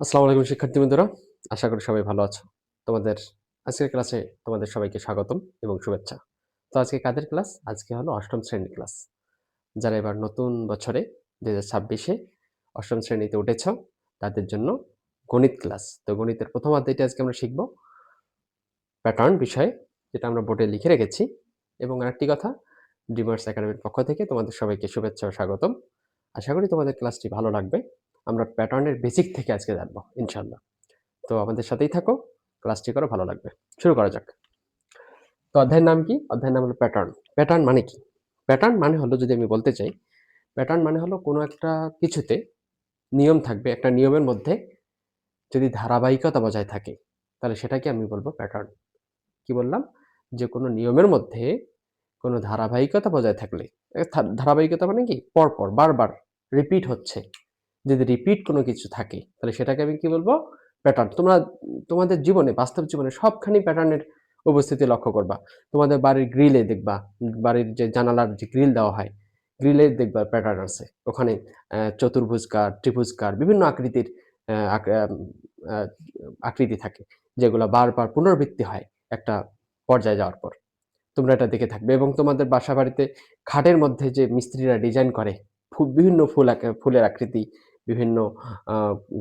আসসালামু আলাইকুম শিক্ষার্থী বন্ধুরা আশা করি সবাই ভালো আছো। তোমাদের আজকের ক্লাসে তোমাদের সবাইকে স্বাগতম এবং শুভেচ্ছা। তো আজকে কাদের ক্লাস? আজকে হলো অষ্টম শ্রেণির ক্লাস। যারা এবার নতুন বছরে দু হাজার ছাব্বিশে অষ্টম শ্রেণীতে উঠেছ, তাদের জন্য গণিত ক্লাস। তো গণিতের প্রথম অধ্যায়টি আজকে আমরা শিখব প্যাটার্ন বিষয়ে, যেটা আমরা বোর্ডে লিখে রেখেছি। এবং আরেকটি কথা, ডিমার্স একাডেমির পক্ষ থেকে তোমাদের সবাইকে শুভেচ্ছা ও স্বাগতম। আশা করি তোমাদের ক্লাসটি ভালো লাগবে। আমরা প্যাটার্নের বেসিক থেকে আজকে জানব ইনশাল্লাহ তো আমাদের সাথেই থাকো ক্লাসটি করো, ভালো লাগবে। শুরু করা যাক। তো অধ্যায়ের নাম কি? অধ্যায়ের নাম হলো প্যাটার্ন প্যাটার্ন মানে কি? প্যাটার্ন মানে হলো, যদি আমি বলতে চাই প্যাটার্ন মানে হলো কোনো একটা কিছুতে নিয়ম থাকবে, একটা নিয়মের মধ্যে যদি ধারাবাহিকতা বজায় থাকে, তাহলে সেটাকে আমি বলব প্যাটার্ন কি বললাম? যে কোনো নিয়মের মধ্যে কোনো ধারাবাহিকতা বজায় থাকলে, ধারাবাহিকতা মানে কি? পরপর, বারবার রিপিট হচ্ছে। যদি রিপিট কোনো কিছু থাকে, তাহলে সেটাকে আমি কি বলব? প্যাটার্ন তোমরা, তোমাদের জীবনে, বাস্তব জীবনে সবখানি প্যাটার্নের উপস্থিতি লক্ষ্য করবা। তোমাদের বাড়ির গ্রিলে দেখবা, বাড়ির যে জানালার যে গ্রিল দেওয়া হয় গ্রিলে দেখবা প্যাটার্ন আছে। ওখানে চতুর্ভুজকার ত্রিভুজকার বিভিন্ন আকৃতির আকৃতি থাকে, যেগুলো বারবার পুনরাবৃত্তি হয় একটা পর্যায়ে যাওয়ার পর। তোমরা এটা দেখে থাকবে এবং তোমাদের বাসা বাড়িতে খাটের মধ্যে যে মিস্ত্রিরা ডিজাইন করে বিভিন্ন ফুল ফুলের আকৃতি বিভিন্ন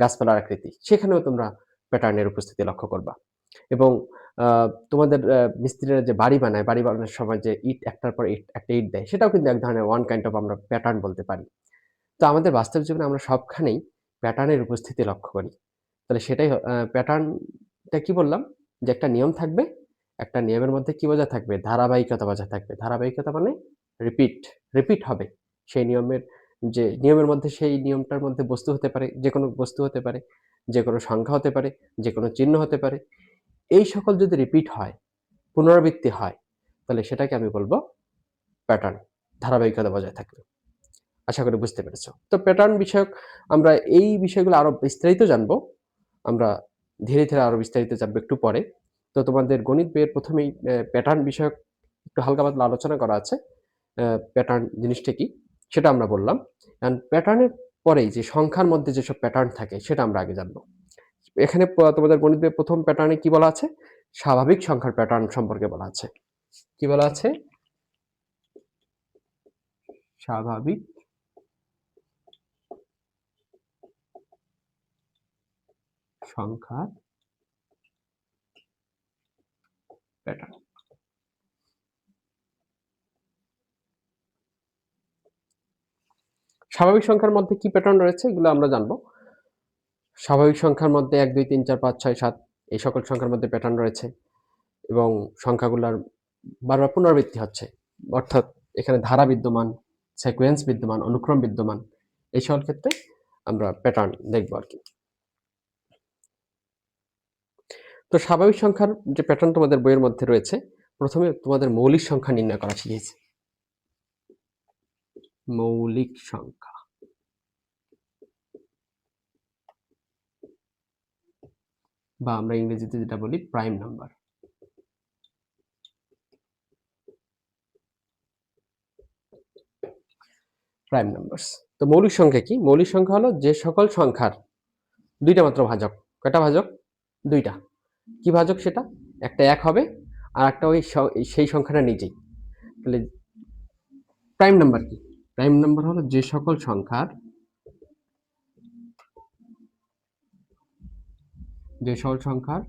গাছপালার আকৃতি। সেখানেও তোমরা প্যাটার্নের উপস্থিতি লক্ষ্য করবা। এবং তোমাদের মিস্ত্রিরা যে বাড়ি বানায়, বাড়ি বানানোর সময় যে ইট, একটার পর ইট, একটা ইট দেয়, সেটাও কিন্তু এক ধরনের ওয়ান কাইন্ড অফ আমরা প্যাটার্ন বলতে পারি। তো আমাদের বাস্তব জীবনে আমরা সবখানেই প্যাটার্নের উপস্থিতি লক্ষ্য করি। তাহলে সেটাই প্যাটার্নটা কি বললাম? যে একটা নিয়ম থাকবে, একটা নিয়মের মধ্যে কি বোঝা থাকবে? ধারাবাহিকতা বজায় থাকবে। ধারাবাহিকতা মানে রিপিট রিপিট হবে। সেই নিয়মের যে নিয়মের মধ্যে সেই নিয়মটার মধ্যে বস্তু হতে পারে, যে কোনো বস্তু হতে পারে, যে কোনো সংখ্যা হতে পারে, যে কোনো চিহ্ন হতে পারে, এই সকল যদি রিপিট হয়, পুনরাবৃত্তি হয়, তাহলে সেটাকে আমি বলব প্যাটার্ন ধারাবাহিকতা বজায় থাকবে। আশা করি বুঝতে পেরেছ। তো প্যাটার্ন বিষয়ক আমরা এই বিষয়গুলো আরও বিস্তারিত জানব। আমরা ধীরে ধীরে আরও বিস্তারিত জানব একটু পরে। তো তোমাদের গণিত বইয়ের প্রথমেই প্যাটার্ন বিষয়ক একটু হালকা পাতলা আলোচনা করা আছে। প্যাটার্ন জিনিসটা কি? সেটা আমরা বললাম। অ্যান্ড প্যাটার্নের পরেই যে সংখ্যার মধ্যে যেসব প্যাটার্ন থাকে, সেটা আমরা আগে জানব। এখানে তোমাদের গণিত বইয়ের প্রথম প্যাটার্নে কি বলা আছে? স্বাভাবিক সংখ্যার প্যাটার্ন সম্পর্কে বলা আছে। কি বলা আছে? স্বাভাবিক সংখ্যার প্যাটার্ন স্বাভাবিক সংখ্যার মধ্যে কি প্যাটার্ন রয়েছে এগুলো আমরা জানব। স্বাভাবিক সংখ্যার মধ্যে এক, দুই, তিন, চার, পাঁচ, ছয়, সাত, এই সকল সংখ্যার মধ্যে প্যাটার্ন রয়েছে এবং সংখ্যাগুলোর বারবার পুনরাবৃত্তি হচ্ছে। অর্থাৎ এখানে ধারা বিদ্যমান সিকোয়েন্স বিদ্যমান, অনুক্রম বিদ্যমান, এই সকল ক্ষেত্রে আমরা প্যাটার্ন দেখব আর কি। তো স্বাভাবিক সংখ্যার যে প্যাটার্ন তোমাদের বইয়ের মধ্যে রয়েছে, প্রথমে তোমাদের মৌলিক সংখ্যা নির্ণয় করা শিখিয়েছে মৌলিক সংখ্যা। বা আমরা ইংরেজিতে যেটা বলি প্রাইম নাম্বার প্রাইম নাম্বারস তো মৌলিক সংখ্যা কি? মৌলিক সংখ্যা হলো যে সকল সংখ্যার দুইটা মাত্র ভাজক। কয়টা ভাজক? দুইটা। কি ভাজক সেটা? একটা এক হবে আর একটা ওই সেই সংখ্যাটা নিজেই। তাহলে প্রাইম নাম্বার কি? প্রাইম নাম্বার হলো যে সকল সংখ্যার, যে সকল সংখ্যার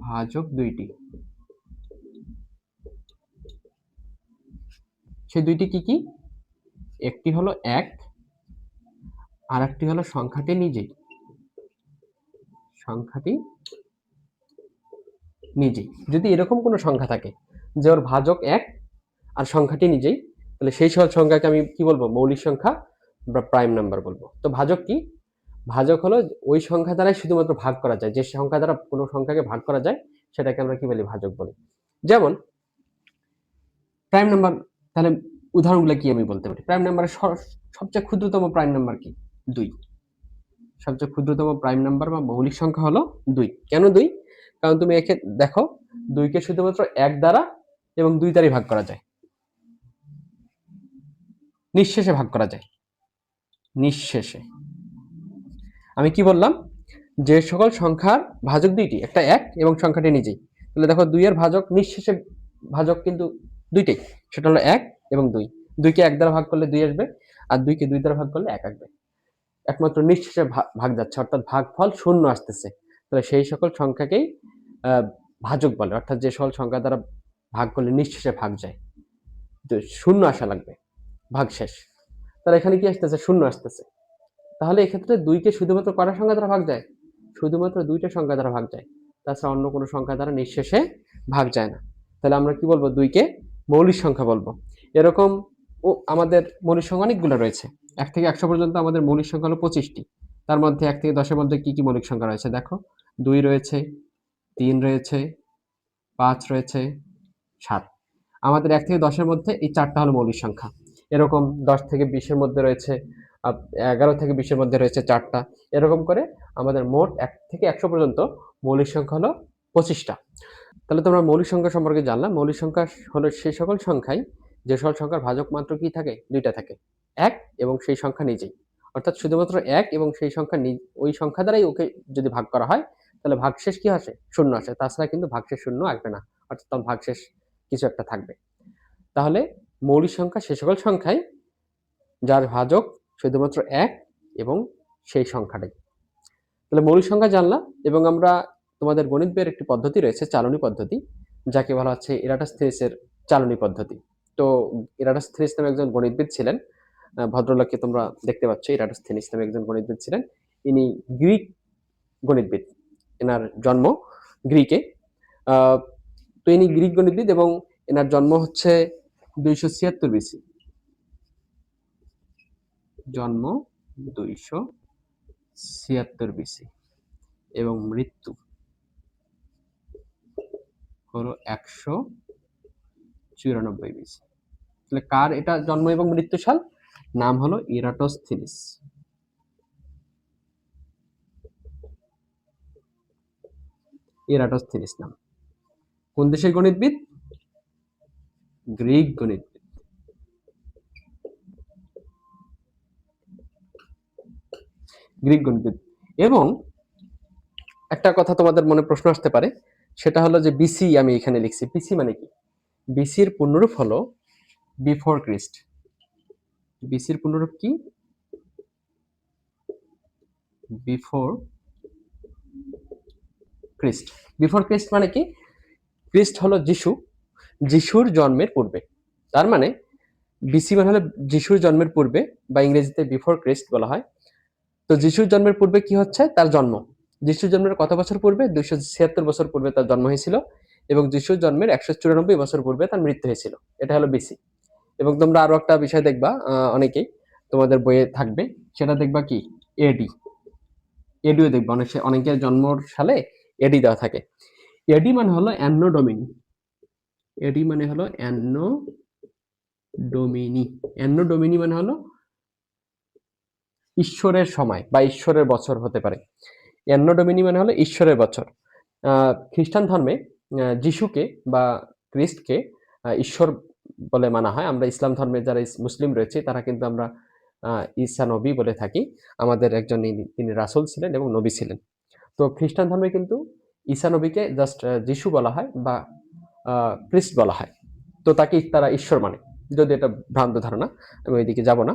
ভাজক দুইটি। সেই দুইটি কি কি? একটি হলো এক আর একটি হলো সংখ্যাটি নিজেই। সংখ্যাটি নিজেই। যদি এরকম কোনো সংখ্যা থাকে যে ওর ভাজক এক আর সংখ্যাটি নিজেই তাহলে সেই সকল সংখ্যাকে আমি কি বলব? মৌলিক সংখ্যা বা প্রাইম নাম্বার বলব। তো ভাজক কি? ভাজক হলো ওই সংখ্যা দ্বারাই শুধুমাত্র ভাগ করা যায়। যে সংখ্যা দ্বারা কোনো সংখ্যাকে ভাগ করা যায়, সেটাকে আমরা কি বলি? ভাজক বলি। যেমন প্রাইম নাম্বার তাহলে উদাহরণগুলো কি আমি বলতে পারি? প্রাইম নাম্বারের সবচেয়ে ক্ষুদ্রতম প্রাইম নাম্বার কি? দুই। সবচেয়ে ক্ষুদ্রতম প্রাইম নাম্বার বা মৌলিক সংখ্যা হলো দুই। কেন দুই? কারণ তুমি একে, দেখো, দুইকে শুধুমাত্র এক দ্বারা এবং দুই দ্বারাই ভাগ করা যায়। নিঃশেষে ভাগ করা যায়। নিঃশেষে। আমি কি বললাম? যে সকল সংখ্যার ভাজক দুইটি, একটা এক এবং সংখ্যাটি নিজেই। তাহলে দেখো দুইয়ের ভাজক, নিঃশেষে ভাজক কিন্তু দুইটাই। সেটা হলো এক এবং দুই। দুইকে এক দ্বারা ভাগ করলে দুই আসবে, আর দুইকে দুই দ্বারা ভাগ করলে এক আসবে। একমাত্র নিঃশেষে ভাগ যাচ্ছে, অর্থাৎ ভাগফল শূন্য আসতেছে। তাহলে সেই সকল সংখ্যাকেই ভাজক বলে, অর্থাৎ যে সকল সংখ্যা দ্বারা ভাগ করলে নিঃশেষে ভাগ যায়। তো শূন্য আসা লাগবে। ভাগ শেষ তাহলে এখানে কি আসতেছে? শূন্য আসতেছে। তাহলে এক্ষেত্রে দুইকে শুধুমাত্র কটা সংখ্যা দ্বারা ভাগ যায়? শুধুমাত্র দুইটা সংখ্যা দ্বারা ভাগ যায়। তাছাড়া অন্য কোনো সংখ্যা দ্বারা নিঃশেষে ভাগ যায় না। তাহলে আমরা কি বলব? দুইকে মৌলিক সংখ্যা বলব। এরকম ও আমাদের মৌলিক সংখ্যা অনেকগুলো রয়েছে। এক থেকে একশো পর্যন্ত আমাদের মৌলিক সংখ্যা হলো পঁচিশটি। তার মধ্যে এক থেকে দশের মধ্যে কী কী মৌলিক সংখ্যা রয়েছে? দেখো, দুই রয়েছে, তিন রয়েছে, পাঁচ রয়েছে, সাত। আমাদের এক থেকে দশের মধ্যে এই চারটা হলো মৌলিক সংখ্যা। এরকম দশ থেকে বিশের মধ্যে রয়েছে এগারো থেকে বিশের মধ্যে রয়েছে চারটা। এরকম করে আমাদের মোট এক থেকে একশো পর্যন্ত মৌলিক সংখ্যা হলো পঁচিশটা। তাহলে তোমরা মৌলিক সংখ্যা সম্পর্কে জানলাম মৌলিক সংখ্যা হলো সেই সকল সংখ্যাই যে সকল সংখ্যার ভাজক মাত্র কি থাকে? দুইটা থাকে। এক এবং সেই সংখ্যা নিজেই। অর্থাৎ শুধুমাত্র এক এবং সেই সংখ্যা ওই সংখ্যা দ্বারাই ওকে যদি ভাগ করা হয়, তাহলে ভাগশেষ কি আসে? শূন্য আসে। তাছাড়া কিন্তু ভাগশেষ শূন্য আসবে না। অর্থাৎ তখন ভাগশেষ কিছু একটা থাকবে। তাহলে মৌলিক সংখ্যা সে সকল সংখ্যায় যার ভাজক শুধুমাত্র এক এবং সেই সংখ্যাটাই। তাহলে মৌলিক সংখ্যা জানলাম এবং আমরা তোমাদের গণিত বইয়ের একটি পদ্ধতি রয়েছে, চালনী পদ্ধতি, যাকে বলা হচ্ছে ইরাটাস্থিসের চালনী পদ্ধতি। তো ইরাটাস্থিনিস নামে একজন গণিতবিদ ছিলেন ভদ্রলোককে তোমরা দেখতে পাচ্ছ ইরাটাস্থিনিস নামে একজন গণিতবিদ ছিলেন। ইনি গ্রিক গণিতবিদ, এনার জন্ম গ্রিকে। তো ইনি গ্রিক গণিতবিদ এবং এনার জন্ম হচ্ছে দুইশো ছিয়াত্তর বিসি। জন্ম দুইশো ছিয়াত্তর বিসি এবং মৃত্যু হলো একশো চুরানব্বই বিসি। তাহলে কার এটা জন্ম এবং মৃত্যু সাল? নাম হলো ইরাটোস্থিনিস। ইরাটোস্থিনিস নাম। কোন দেশের গণিতবিদ? গ্রিক গণিতবিদ গ্রিক গণিতবিদ এবং একটা কথা তোমাদের মনে প্রশ্ন আসতে পারে, সেটা হলো যে বিসি আমি এখানে লিখছি। বিসি মানে কি? বিসির পূর্ণরূপ হলো বিফোর ক্রিস্ট বিসির পূর্ণরূপ কি? বিফোর ক্রিস্ট বিফোর ক্রিস্ট মানে কি? ক্রিস্ট হলো যিশু। যিশুর জন্মের পূর্বে। তার মানে বিসি মানে হলো যিশুর জন্মের পূর্বে, বা ইংরেজিতে বিফোর ক্রিস্ট বলা হয়। তো যিশুর জন্মের পূর্বে কি হচ্ছে? তার জন্ম। যিশুর জন্মের কত বছর পূর্বে? দুইশো ছিয়াত্তর বছর পূর্বে তার জন্ম হয়েছিল, এবং যিশুর জন্মের একশো চুরানব্বই বছর পূর্বে তার মৃত্যু হয়েছিল। এটা হলো বিসি এবং তোমরা আরও একটা বিষয় দেখবা অনেকেই, তোমাদের বইয়ে থাকবে। সেটা দেখবা কি? এডি এডিও দেখবা। অনেক অনেকের জন্মর সালে এডি দেওয়া থাকে। এডি মানে হলো অ্যানো ডোমিনি এডি মানে হলো অ্যানো ডোমিনি। অ্যানো ডোমিনি মানে হলো ঈশ্বরের সময় বা ঈশ্বরের বছর হতে পারে। অ্যানো ডোমিনি মানে হলো ঈশ্বরের বছর। খ্রিস্টান ধর্মে যিশুকে বা খ্রিস্টকে আহ, ঈশ্বর বলে মানা হয়। আমরা ইসলাম ধর্মে যারা মুসলিম রয়েছে তারা কিন্তু আমরা ঈসা নবী বলে থাকি। আমাদের একজন তিনি রাসুল ছিলেন এবং নবী ছিলেন। তো খ্রিস্টান ধর্মে কিন্তু ঈসা নবীকে জাস্ট যিশু বলা হয় বা আহ, খ্রিস্ট বলা হয়। তো তাকে তারা ঈশ্বর মানে। যদি এটা ভ্রান্ত ধারণা আমি ওইদিকে যাব না।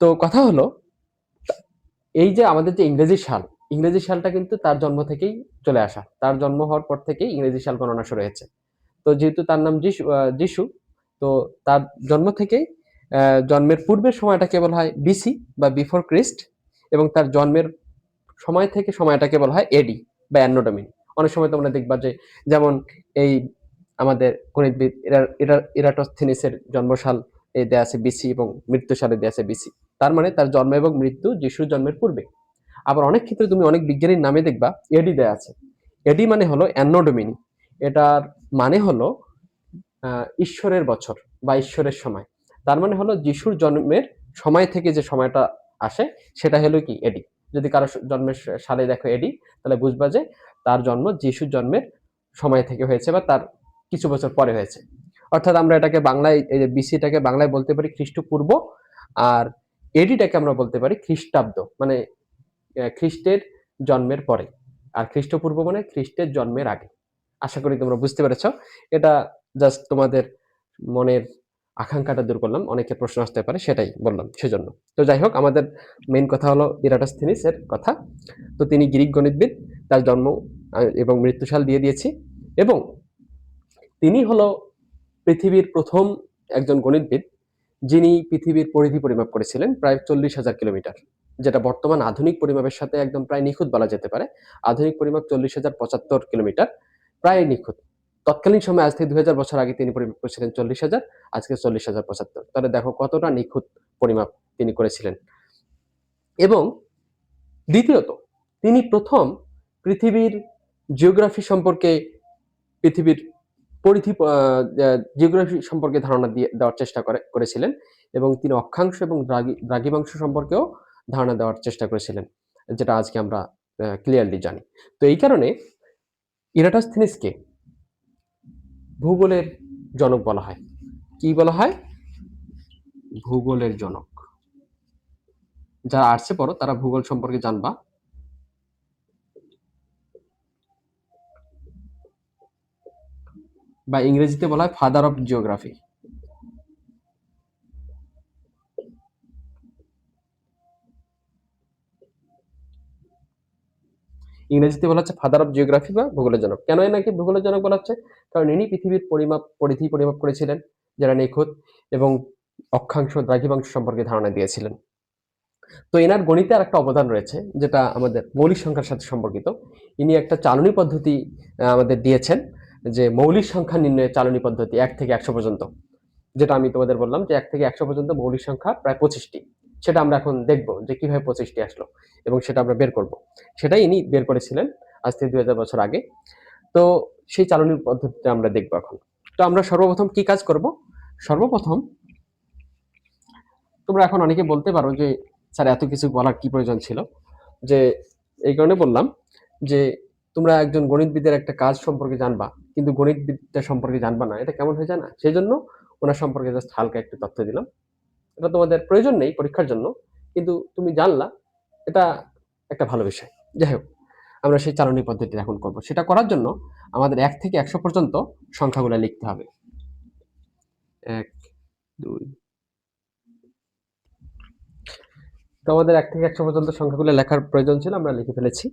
তো কথা হলো এই যে আমাদের যে ইংরেজি সাল ইংরেজি সালটা কিন্তু তার জন্ম থেকেই চলে আসা। তার জন্ম হওয়ার পর থেকেই ইংরেজি সাল গণনা শুরু হয়েছে। তো যেহেতু তার নাম যিশু যিশু তো তার জন্ম থেকেই জন্মের পূর্বের সময়টাকে বলা হয়? বিসি বা বিফোর ক্রিস্ট এবং তার জন্মের সময় থেকে সময়টাকে বলা হয় এডি বা অ্যানোডমিন অনেক সময় তোমরা দেখবা যে যেমন এই আমাদের গণিতবিদ ইরা- ইরা- ইরাটোস্থিনিসের জন্মসাল দেয়া আছে বিসি এবং মৃত্যু সালে দেয়া আছে বিসি। তার মানে তার জন্ম এবং মৃত্যু যিশুর জন্মের পূর্বে। আবার অনেক ক্ষেত্রে তুমি অনেক বিজ্ঞানীর নামে দেখবা, এডি দেয়া আছে। এডি মানে হলো অ্যানোডোমিনি। এটার মানে হলো ঈশ্বরের বছর বা ঈশ্বরের সময়। তার মানে হলো যিশুর জন্মের সময় থেকে যে সময়টা আসে, সেটা হলো কি? এডি। যদি কারও জন্মের সালে দেখো এডি, তাহলে বুঝবা যে তার জন্ম যিশুর জন্মের সময় থেকে হয়েছে বা তার কিছু বছর পরে হয়েছে। অর্থাৎ আমরা এটাকে বাংলায়, এই যে বিসিটাকে বাংলায় বলতে পারি খ্রিস্টপূর্ব আর এডিটাকে আমরা বলতে পারি খ্রিস্টাব্দ মানে খ্রিস্টের জন্মের পরে। আর খ্রিস্টপূর্ব মানে খ্রিস্টের জন্মের আগে। আশা করি তোমরা বুঝতে পেরেছ। এটা জাস্ট তোমাদের মনের আকাঙ্ক্ষাটা দূর করলাম। অনেকের প্রশ্ন আসতে পারে, সেটাই বললাম সেজন্য। তো যাই হোক, আমাদের মেইন কথা হলো ইরাটাস্থিনিসের কথা। তো তিনি গ্রিক গণিতবিদ, তার জন্ম এবং মৃত্যুশাল দিয়ে দিয়েছি। এবং তিনি হলো পৃথিবীর প্রথম একজন গণিতবিদ, যিনি পৃথিবীর পরিধি পরিমাপ করেছিলেন, প্রায় চল্লিশ হাজার কিলোমিটার, যেটা বর্তমান আধুনিক পরিমাপের সাথে একদম প্রায় নিখুঁত বলা যেতে পারে। আধুনিক পরিমাপ চল্লিশ হাজার পঁচাত্তর কিলোমিটার, প্রায় নিখুঁত। তৎকালীন সময়, আজ থেকে দুই হাজার বছর আগে তিনি পরিমাপ করেছিলেন চল্লিশ হাজার, আজকে চল্লিশ হাজার পঁচাত্তর। তাহলে দেখো কতটা নিখুঁত পরিমাপ তিনি করেছিলেন। এবং দ্বিতীয়ত, তিনি প্রথম পৃথিবীর জিওগ্রাফি সম্পর্কে পৃথিবীর পরিধি জিওগ্রাফি সম্পর্কে ধারণা দিয়ে, দেওয়ার চেষ্টা করে, করেছিলেন এবং তিনি অক্ষাংশ এবং দ্রাঘিমাংশ সম্পর্কেও ধারণা দেওয়ার চেষ্টা করেছিলেন, যেটা আজকে আমরা ক্লিয়ারলি জানি। তো এই কারণে ইরাটাস্থিনিসকে ভূগোলের জনক বলা হয়। কি বলা হয়? ভূগোলের জনক। যারা আর্টসে পড়ো, তারা ভূগোল সম্পর্কে জানবা। বা ইংরেজিতে বলা হয় ফাদার অফ জিওগ্রাফি ইংরেজিতে বলা হচ্ছে ফাদার অফ জিওগ্রাফি বা ভূগোলের জনক কেন এনাকে ভূগোলের জনক বলা হচ্ছে? কারণ ইনি পৃথিবীর পরিমাপ, পরিধি পরিমাপ করেছিলেন, যারা নিখুঁত এবং অক্ষাংশ, দ্রাঘিমাংশ সম্পর্কে ধারণা দিয়েছিলেন। তো এনার গণিতে আর একটা অবদান রয়েছে, যেটা আমাদের মৌলিক সংখ্যার সাথে সম্পর্কিত। ইনি একটা চালনী পদ্ধতি আমাদের দিয়েছেন যে মৌলিক সংখ্যা নির্ণয়ের চালনী পদ্ধতি এক থেকে একশো পর্যন্ত, যেটা আমি তোমাদের বললাম যে এক থেকে একশো পর্যন্ত মৌলিক সংখ্যা প্রায় পঁচিশটি। সেটা আমরা এখন দেখব যে কীভাবে পঁচিশটি আসলো এবং সেটা আমরা বের করব। সেটাই ইনি বের করেছিলেন আজ থেকে দুই হাজার বছর আগে। তো সেই চালনী পদ্ধতিটা আমরা দেখব এখন। তো আমরা সর্বপ্রথম কি কাজ করব? সর্বপ্রথম তোমরা এখন অনেকে বলতে পারো যে, স্যার, এত কিছু বলার কি প্রয়োজন ছিল? যে এই কারণে বললাম যে তোমরা একজন গণিতবিদের একটা কাজ সম্পর্কে জানবা, কিন্তু গণিতবিদ্যা সম্পর্কে জানবা না, এটা কেমন হয়ে যায় না? সেই জন্য ওনার সম্পর্কে জাস্ট হালকা একটু তথ্য দিলাম। এটা তোমাদের প্রয়োজন নেই পরীক্ষার জন্য, কিন্তু তুমি জানলা, এটা একটা ভালো বিষয়। যাই হোক, আমরা সেই চালনী পদ্ধতি এখন করব। সেটা করার জন্য আমাদের এক থেকে একশো পর্যন্ত সংখ্যাগুলো লিখতে হবে। এক, দুই, তো আমাদের এক থেকে একশো পর্যন্ত সংখ্যাগুলো লেখার প্রয়োজন ছিল, আমরা লিখে ফেলেছি।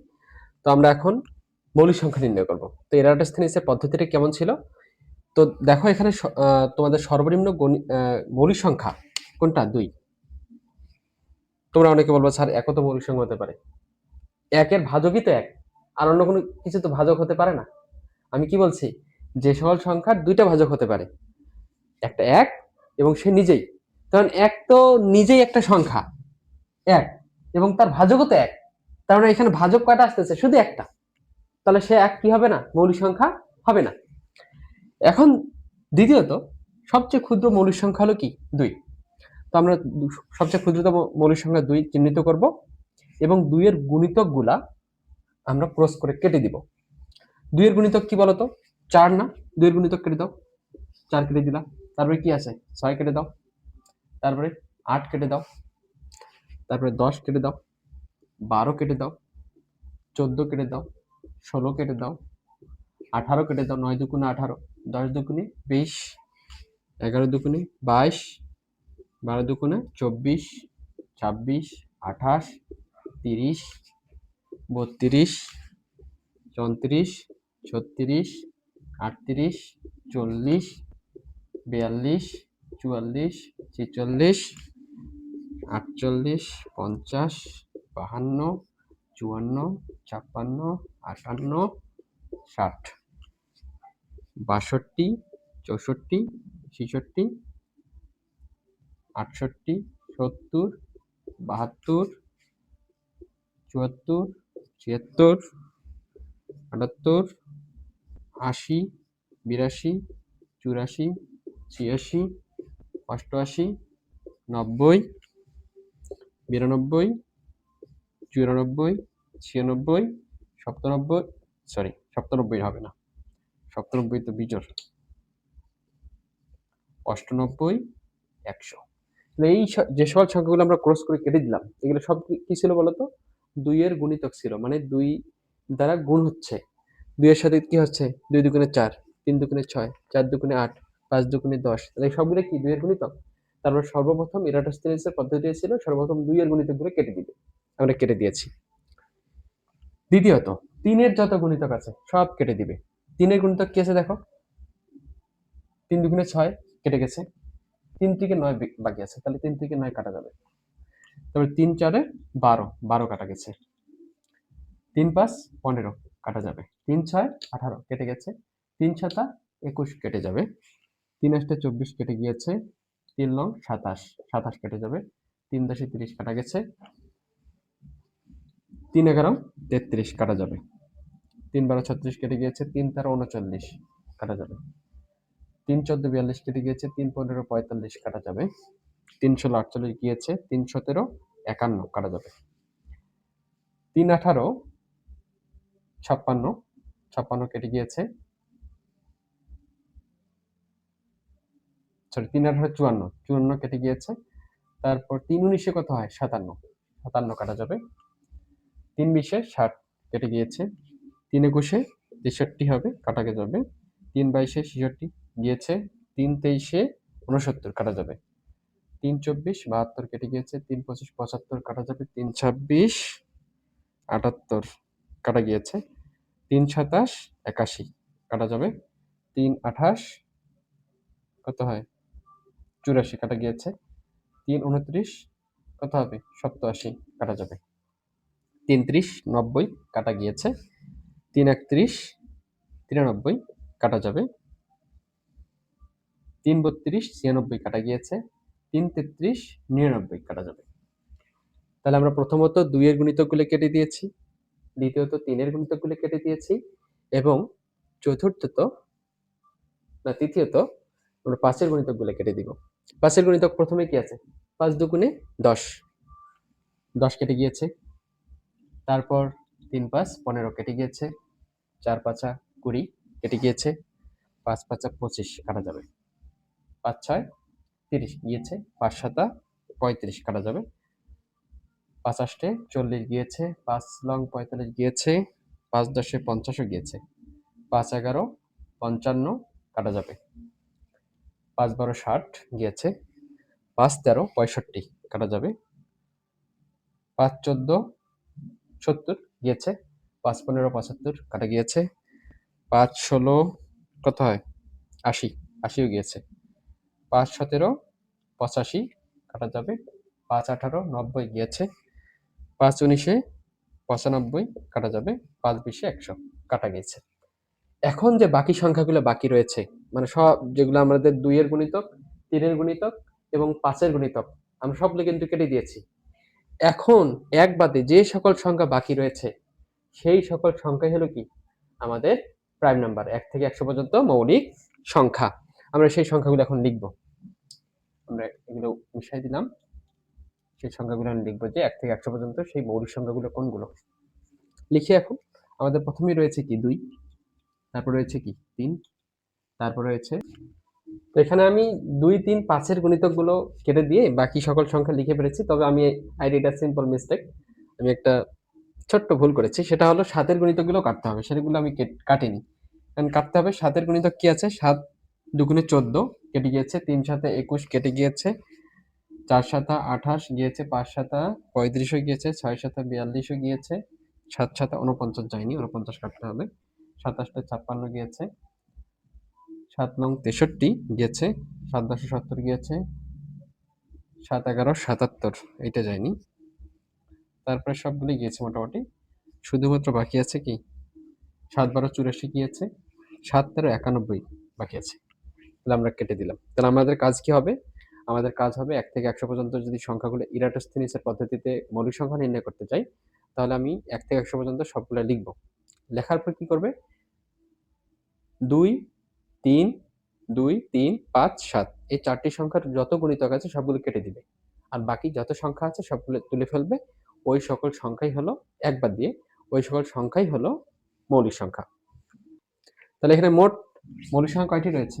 তো আমরা এখন মৌলিক সংখ্যা নির্ণয় করব। তো এরাটোস্থেনিসের পদ্ধতিটা কেমন ছিল? তো দেখো এখানে তোমাদের সর্বনিম্ন মৌলিক সংখ্যা কোনটা? দুই। তোমরা অনেকে বলব, স্যার, একও তো মৌলিক সংখ্যা হতে পারে। একের ভাজকই তো এক, আর অন্য কোনো কিছু তো ভাজক হতে পারে না। আমি কি বলছি? যে সকল সংখ্যার দুইটা ভাজক হতে পারে। একটা এক এবং সে নিজেই। কারণ এক তো নিজেই একটা সংখ্যা। এক এবং তার ভাজকও তো এক। তার মানে এখানে ভাজক কয়টা আসতেছে? শুধু একটা। তাহলে সে এক কি হবে না? মৌলিক সংখ্যা হবে না। এখন দ্বিতীয়ত, সবচেয়ে ক্ষুদ্র মৌলিক সংখ্যা হলো কি? দুই। তো আমরা সবচেয়ে ক্ষুদ্রতম মৌলিক সংখ্যা দুই চিহ্নিত করব এবং দুইয়ের গুণিতকগুলা আমরা ক্রস করে কেটে দিব। দুইয়ের গুণিতক কি বলতো? চার না? দুইয়ের গুণিতক কেটে দাও। চার কেটে দিলা তারপরে কি আছে? ছয় কেটে দাও। তারপরে আট কেটে দাও। তারপরে দশ কেটে দাও। বারো কেটে দাও। চোদ্দ কেটে দাও। ষোলো কেটে দাও, আঠারো কেটে দাও, নয় দুগুণে আঠারো, দশ দুগুণে বিশ, এগারো দুগুণে বাইশ, বারো দুগুণে চব্বিশ, ছাব্বিশ, আঠাশ, তিরিশ, বত্রিশ, চৌত্রিশ, ছত্রিশ, আটত্রিশ, চল্লিশ, বিয়াল্লিশ, চুয়াল্লিশ, ছেচল্লিশ, আটচল্লিশ, পঞ্চাশ, বাহান্ন চুয়ান্ন, ছাপ্পান্ন, আটান্ন, ষাট। বাষট্টি, চৌষট্টি, ছেষট্টি, আটষট্টি, সত্তর, বাহাত্তর, চুয়াত্তর, ছিয়াত্তর, আটাত্তর, আশি, বিরাশি, চুরাশি, ছিয়াশি, অষ্টআশি, নব্বই, বিরানব্বই, চুরানব্বই ছিয়ানব্বই, সপ্তানব্বই সরি সপ্তানব্বই হবে না। সপ্তানব্বই তো বিজোর অষ্টানব্বই, একশো। এই যে সকল সংখ্যাগুলো আমরা ক্রস করে কেটে দিলাম, এগুলো সব কি- ছিল বলতো? দুইয়ের গুণিতক ছিল মানে দুই দ্বারা গুণ হচ্ছে। দুইয়ের সাথে কি হচ্ছে? দুই দুগুণে চার, তিন দুগুণে ছয়, চার দুগুণে আট, পাঁচ দুগুণে দশ। তাহলে সবগুলো কি? দুইয়ের গুণিতক। তারপর সর্বপ্রথম ইরাটোস্থেনিসের পদ্ধতি ছিল, সর্বপ্রথম দুইয়ের গুণিতকগুলো কেটে দিবে। আমরা কেটে দিয়েছি। দ্বিতীয়ত, তিনের যত গুণিতক আছে, সব কেটে দিবে। তিনের গুণিতক কি আছে দেখো? তিন দুগুণে ছয় কেটে গেছে। তিন থেকে নয় বাকি আছে, তাহলে তিন থেকে নয় কাটা যাবে। তারপরে তিন চারে বারো বারো কাটা গেছে। তিন পাঁচ পনেরো কাটা যাবে। তিন ছয় আঠারো কেটে গেছে। তিন সাতা একুশ কেটে যাবে। তিন আষ্টে চব্বিশ কেটে গিয়েছে। তিন নং সাতাশ সাতাশ কেটে যাবে। তিন দশে তিরিশ কাটা গেছে। তিন এগারো, তেত্রিশ কাটা যাবে। তিন বারো ছত্রিশ কেটে গিয়েছে, তিন তেরো উনচল্লিশ কাটা যাবে। তিন চোদ্দ বিয়াল্লিশ কেটে গিয়েছে, তিন পনেরো পঁয়তাল্লিশ কাটা যাবে। তিন ষোলো আটচল্লিশ গিয়েছে, তিন সতেরো একান্ন কাটা যাবে। তিন আঠারো ছাপ্পান্ন ছাপ্পান্ন কেটে গিয়েছে। সরি, তিন আঠারো চুয়ান্ন চুয়ান্ন কেটে গিয়েছে। তারপর তিন উনিশে কত হয়? সাতান্ন। সাতান্ন কাটা যাবে। তিন বিশে ষাট কেটে গিয়েছে। তিন একুশে তেষট্টি হবে, কাটা যাবে। তিন বাইশে ছেষট্টি গিয়েছে, তিন তেইশে উনসত্তর কাটা যাবে। তিন চব্বিশ বাহাত্তর কেটে গিয়েছে, তিন পঁচিশ পঁচাত্তর কাটা যাবে। তিন ছাব্বিশ আটাত্তর কাটা গিয়েছে। তিন সাতাশ একাশি কাটা যাবে। তিন আঠাশ কত হয়? চুরাশি কাটা গিয়েছে। তিন উনত্রিশ কত হবে? সপ্তআশি কাটা যাবে। তিন ত্রিশ নব্বই কাটা গিয়েছে। তিন একত্রিশ, তিরানব্বই কাটা যাবে। তিন বত্রিশ, ছিয়ানব্বই কাটা গিয়েছে। তিন তেত্রিশ, নিরানব্বই কাটা যাবে। তাহলে আমরা প্রথমত দুইয়ের গুণিতকগুলো কেটে দিয়েছি, দ্বিতীয়ত তিনের গুণিতকগুলো কেটে দিয়েছি, এবং চতুর্থত, না, তৃতীয়ত আমরা পাঁচের গণিতকগুলো কেটে দিব। পাঁচের গণিতক প্রথমে কি আছে? পাঁচ দুগুণে দশ। দশ কেটে গিয়েছে। তারপর তিন পাঁচ, পনেরো কেটে গিয়েছে। চার পাঁচা কুড়ি কেটে গিয়েছে। পাঁচ পাঁচা পঁচিশ কাটা যাবে। পাঁচ ছয় তিরিশ গিয়েছে। পাঁচ সাতা পঁয়ত্রিশ কাটা যাবে। পাঁচ আষ্টে চল্লিশ গিয়েছে। পাঁচ লং পঁয়তাল্লিশ গিয়েছে। পাঁচ দশে পঞ্চাশও গিয়েছে। পাঁচ এগারো পঞ্চান্ন কাটা যাবে। পাঁচ বারো ষাট গিয়েছে। পাঁচ তেরো পঁয়ষট্টি কাটা যাবে। পাঁচ চোদ্দ সত্তর গিয়েছে, পাঁচ পনেরো পঁচাত্তর কাটা গিয়েছে, পাঁচ ষোলো কত হয়? আশি, আশিও গিয়েছে। পাঁচ সতেরো পঁচাশি কাটা যাবে, পাঁচ আঠারো নব্বই গিয়েছে, পাঁচ উনিশে পঁচানব্বই কাটা যাবে, পাঁচ বিশে একশো কাটা গিয়েছে। এখন যে বাকি সংখ্যাগুলো বাকি রয়েছে মানে সব যেগুলো আমাদের দুইয়ের গুণিতক, তিনের গুণিতক এবং পাঁচের গুণিতক, আমরা সবগুলো কিন্তু কেটে দিয়েছি। এখন এক বাদে যে সকল সংখ্যা বাকি রয়েছে, সেই সকল সংখ্যাই হলো কি? আমাদের প্রাইম নাম্বার এক থেকে একশো পর্যন্ত মৌলিক সংখ্যা। আমরা সেই সংখ্যাগুলো এখন লিখব। আমরা এগুলো মিশাই দিলাম। সেই সংখ্যাগুলো আমি লিখব যে এক থেকে একশো পর্যন্ত সেই মৌলিক সংখ্যাগুলো কোনগুলো? লিখি এখন। আমাদের প্রথমেই রয়েছে কি? দুই। তারপর রয়েছে কি? তিন। তারপর রয়েছে তো এখানে আমি দুই, তিন, পাঁচের গুণিতকগুলো কেটে দিয়ে বাকি সকল সংখ্যা লিখে ফেলেছি। তবে আমি আইডিটা সিম্পল মিস্টেক আমি একটা ছোট্ট ভুল করেছি। সেটা হলো সাতের গুণিতকগুলো কাটতে হবে। সেগুলো আমি কেট- কাটিনি। কারণ কাটতে হবে। সাতের গুণিতক কি আছে? সাত দুগুণে চোদ্দ কেটে গিয়েছে। তিন সাথে একুশ কেটে গিয়েছে। চার সাতা আঠাশ গিয়েছে। পাঁচ সাতা পঁয়ত্রিশও গিয়েছে। ছয় সাতা বিয়াল্লিশও গিয়েছে। সাত সাতা উনপঞ্চাশ যায়নি। উনপঞ্চাশ কাটতে হবে। সাতাশটা ছাপ্পান্ন গিয়েছে। সাত নং তেষট্টি গিয়েছে, সাত দশে সত্তর গিয়েছে, সাত এগারো সাতাত্তর, এইটা যায়নি। তারপরে সবগুলি গিয়েছে মোটামুটি। শুধুমাত্র বাকি আছে কি? সাত বারো চুরাশি গিয়েছে, সাত তেরো একানব্বই বাকি আছে। তাহলে আমরা কেটে দিলাম। তাহলে আমাদের কাজ কি হবে? আমাদের কাজ হবে এক থেকে একশো পর্যন্ত যদি সংখ্যাগুলো ইরাটোস্থিনিসের পদ্ধতিতে মৌলিক সংখ্যা নির্ণয় করতে চাই, তাহলে আমি এক থেকে একশো পর্যন্ত সবগুলো লিখব। লেখার পর কি করবে? দুই তিন, দুই, তিন, পাঁচ, সাত। এই চারটি সংখ্যার যত গুণিতক আছে সবগুলো কেটে দিবে। আর বাকি যত সংখ্যা আছে সবগুলো তুলে ফেলবে। ওই সকল সংখ্যাই হলো, একবার দিয়ে, ওই সকল সংখ্যাই হলো মৌলিক সংখ্যা। তাহলে এখানে মোট মৌলিক সংখ্যা কয়টি রয়েছে?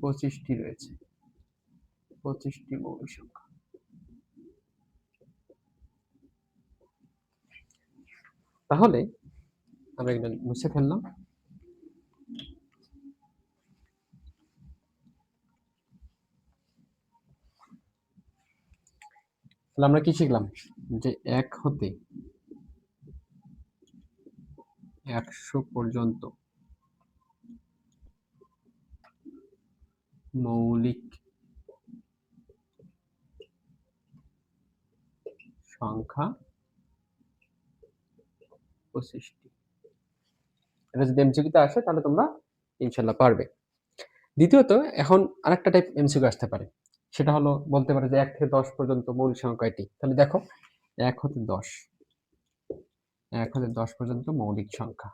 পঁচিশটি রয়েছে। পঁচিশটি মৌলিক সংখ্যা। তাহলে আমরা এটা মুছে ফেললাম। তাহলে আমরা কি শিখলাম? যে এক হতে একশো পর্যন্ত মৌলিক সংখ্যা পঁচিশটি এটা যদি এমসিকিউতে আসে, তাহলে তোমরা ইনশাল্লাহ পারবে। দ্বিতীয়ত, এখন আরেকটা টাইপ এমসিকিউ আসতে পারে। সেটা হলো বলতে পারে যে এক থেকে দশ পর্যন্ত মৌলিক সংখ্যা কয়টি তাহলে দেখো, এক হতে দশ। এক হতে দশ পর্যন্ত মৌলিক সংখ্যা।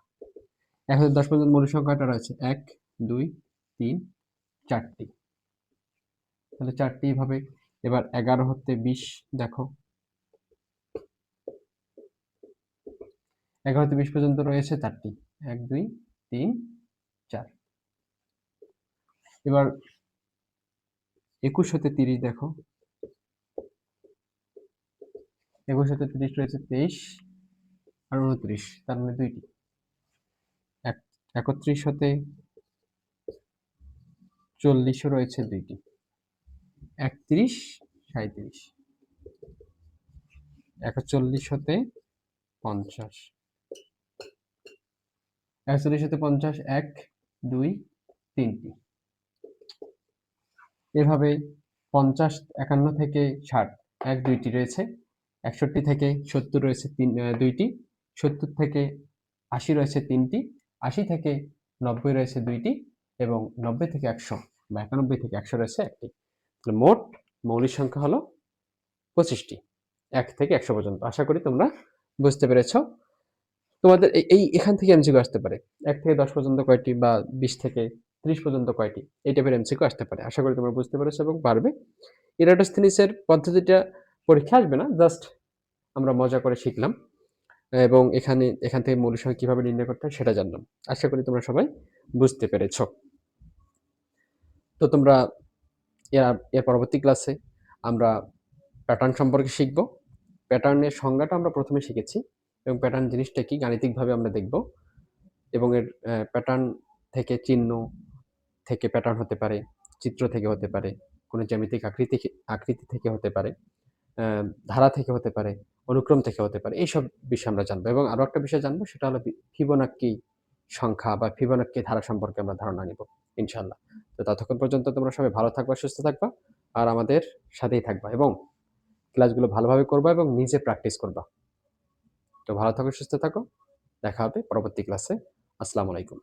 এক হতে দশ পর্যন্ত মৌলিক সংখ্যাটা রয়েছে এক, দুই, তিন, চারটি। তাহলে চারটি ভাবে এবার এগারো হতে বিশ, দেখো। এগারো থেকে বিশ পর্যন্ত রয়েছে চারটি। এক, দুই, তিন, চার। এবার একুশ হতে তিরিশ দেখো। একুশ হতে তিরিশ রয়েছে তেইশ আর উনত্রিশ, তার মানে দুইটি। এক, একত্রিশ হতে চল্লিশও রয়েছে দুইটি। একত্রিশ সাঁত্রিশ একচল্লিশ হতে পঞ্চাশ। একচল্লিশ হতে পঞ্চাশ, এক, দুই, তিনটি। এভাবে পঞ্চাশ, একান্ন থেকে ষাট, এক, দুইটি রয়েছে। একষট্টি থেকে সত্তর রয়েছে তিন দুইটি। সত্তর থেকে আশি রয়েছে তিনটি। আশি থেকে নব্বই রয়েছে দুইটি এবং নব্বই থেকে একশো বা একানব্বই থেকে একশো রয়েছে একটি। মোট মৌলিক সংখ্যা হলো পঁচিশটি। এক থেকে একশো পর্যন্ত। আশা করি তোমরা বুঝতে পেরেছ। তোমাদের এই- এখান থেকে এমসিকিউ আসতে পারে। এক থেকে দশ পর্যন্ত কয়টি বা বিশ থেকে ত্রিশ পর্যন্ত কয়টি? এই টাইপের এমসিকিউ আসতে পারে। আশা করি তোমরা বুঝতে পেরেছ এবং পারবে। ইরাটোস্থিনিসের পদ্ধতিটা পরীক্ষা আসবে না জাস্ট আমরা মজা করে শিখলাম। এবং এখানে, এখান থেকে মৌলিক সংখ্যা কীভাবে নির্ণয় করতে হয় সেটা জানলাম। আশা করি তোমরা সবাই বুঝতে পেরেছ। তো তোমরা এর পরবর্তী ক্লাসে আমরা প্যাটার্ন সম্পর্কে শিখব। প্যাটার্নের সংজ্ঞাটা আমরা প্রথমে শিখেছি এবং প্যাটার্ন জিনিসটা কি গাণিতিকভাবে আমরা দেখব। এবং এর প্যাটার্ন থেকে চিহ্ন থেকে প্যাটার্ন হতে পারে, চিত্র থেকে হতে পারে, কোনো জ্যামিতিক আকৃতি আকৃতি থেকে হতে পারে ধারা থেকে হতে পারে, অনুক্রম থেকে হতে পারে, এইসব বিষয় আমরা জানব। এবং আরও একটা বিষয় জানব, সেটা হলো ফিবোনাক্কি সংখ্যা বা ফিবোনাক্কি ধারা সম্পর্কে আমরা ধারণা নিব ইনশাল্লাহ তো ততক্ষণ পর্যন্ত তোমরা সবাই ভালো থাকবা, সুস্থ থাকবা, আর আমাদের সাথেই থাকবা এবং ক্লাসগুলো ভালোভাবে করবা এবং নিজে প্র্যাকটিস করবা। তো ভালো থাকো, সুস্থ থাকো, দেখা হবে পরবর্তী ক্লাসে। আসসালামু আলাইকুম।